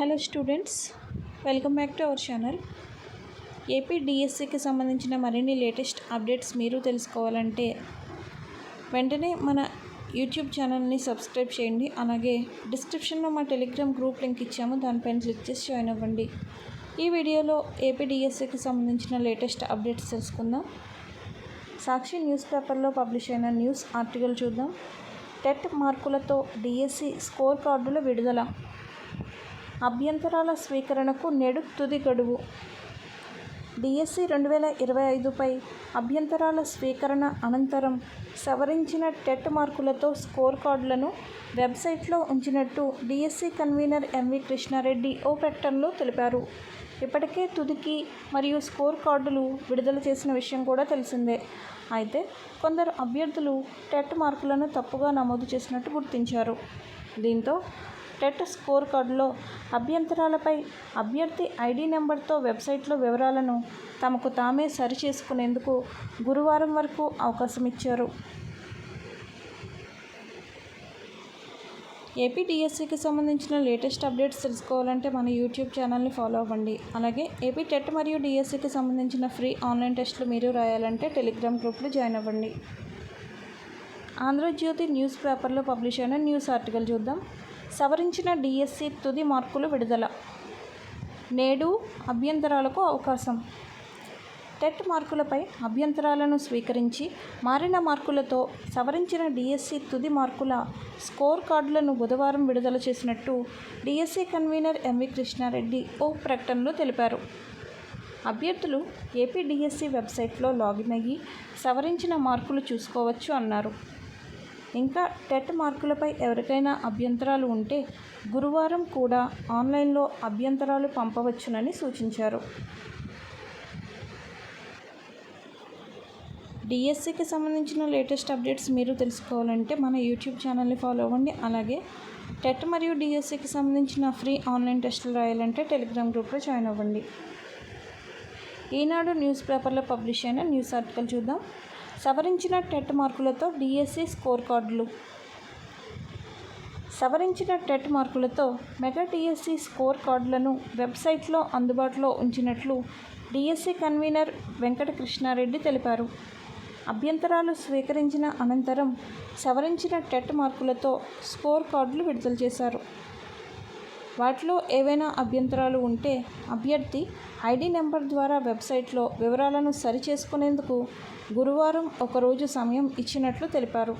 Hello students welcome back to our channel AP డిఎస్సికి సంబంధించిన మరిన్ని లేటెస్ట్ అప్డేట్స్ మీరు తెలుసుకోవాలంటే వెంటనే మన యూట్యూబ్ ఛానల్ని సబ్స్క్రైబ్ చేయండి. అలాగే డిస్క్రిప్షన్లో మా టెలిగ్రామ్ గ్రూప్ లింక్ ఇచ్చాము దానిపైన క్లిక్ చేసి జాయిన్ అవ్వండి. ఈ వీడియోలో ఏపీ డిఎస్సికి సంబంధించిన లేటెస్ట్ అప్డేట్స్ తెలుసుకుందాం. సాక్షి న్యూస్ పేపర్లో పబ్లిష్ అయిన న్యూస్ ఆర్టికల్ చూద్దాం. టెట్ మార్కులతో డిఎస్సి స్కోర్ కార్డుల విడుదల. అభ్యంతరాల స్వీకరణకు నేడు తుది గడువు. డిఎస్సి రెండు వేల ఇరవై ఐదుపై అభ్యంతరాల స్వీకరణ అనంతరం సవరించిన టెట్ మార్కులతో స్కోర్ కార్డులను వెబ్సైట్లో ఉంచినట్టు DSC convenor M V Krishna Reddy ఓ ప్రకటనలో తెలిపారు. ఇప్పటికే తుదికి మరియు స్కోర్ కార్డులు విడుదల చేసిన విషయం కూడా తెలిసిందే. అయితే కొందరు అభ్యర్థులు టెట్ మార్కులను తప్పుగా నమోదు చేసినట్టు గుర్తించారు. దీంతో టెట్ స్కోర్ కార్డులో అభ్యంతరాలపై అభ్యర్థి ఐడి నెంబర్తో వెబ్సైట్లో వివరాలను తమకు తామే సరిచేసుకునేందుకు గురువారం వరకు అవకాశం ఇచ్చారు ఏపీ డిఎస్సికి సంబంధించిన లేటెస్ట్ అప్డేట్స్ తెలుసుకోవాలంటే మన యూట్యూబ్ ఛానల్ని ఫాలో అవ్వండి. అలాగే ఏపీ టెట్ మరియు డిఎస్సికి సంబంధించిన ఫ్రీ ఆన్లైన్ టెస్టులు మీరు రాయాలంటే టెలిగ్రామ్ గ్రూప్లో జాయిన్ అవ్వండి. ఆంధ్రజ్యోతి న్యూస్ పేపర్లో పబ్లిష్ అయిన న్యూస్ ఆర్టికల్ చూద్దాం. సవరించిన డిఎస్సి తుది మార్కులు విడుదల. నేడు అభ్యంతరాలకు అవకాశం. టెట్ మార్కులపై అభ్యంతరాలను స్వీకరించి మారిన మార్కులతో సవరించిన డిఎస్సి తుది మార్కుల స్కోర్ కార్డులను బుధవారం విడుదల చేసినట్టు DSC convenor M V Krishna Reddy ఓ ప్రకటనలో తెలిపారు. అభ్యర్థులు ఏపీ డిఎస్సి వెబ్సైట్లో లాగిన్ అయ్యి సవరించిన మార్కులు చూసుకోవచ్చు అన్నారు. ఇంకా టెట్ మార్కులపై ఎవరికైనా అభ్యంతరాలు ఉంటే గురువారం కూడా ఆన్లైన్లో అభ్యంతరాలు పంపవచ్చునని సూచించారు. డిఎస్సికి సంబంధించిన లేటెస్ట్ అప్డేట్స్ మీరు తెలుసుకోవాలంటే మన యూట్యూబ్ ఛానల్ని ఫాలో అవ్వండి. అలాగే టెట్ మరియు డిఎస్సికి సంబంధించిన ఫ్రీ ఆన్లైన్ టెస్టులు రాయాలంటే టెలిగ్రామ్ గ్రూప్లో జాయిన్ అవ్వండి. ఈనాడు న్యూస్ పేపర్లో పబ్లిష్ అయిన న్యూస్ ఆర్టికల్ చూద్దాం. సవరించిన టెట్ మార్కులతో డిఎస్సి స్కోర్ కార్డులు. సవరించిన టెట్ మార్కులతో మెగా డిఎస్సి స్కోర్ కార్డులను వెబ్సైట్లో అందుబాటులో ఉంచినట్లు డిఎస్సి కన్వీనర్ వెంకట కృష్ణారెడ్డి తెలిపారు. అభ్యంతరాలు స్వీకరించిన అనంతరం సవరించిన టెట్ మార్కులతో స్కోర్ కార్డులు విడుదల చేశారు. వాటిలో ఏవైనా అభ్యంతరాలు ఉంటే అభ్యర్థి ఐడి నెంబర్ ద్వారా వెబ్సైట్లో వివరాలను సరిచేసుకునేందుకు గురువారం ఒకరోజు సమయం ఇచ్చినట్లు తెలిపారు.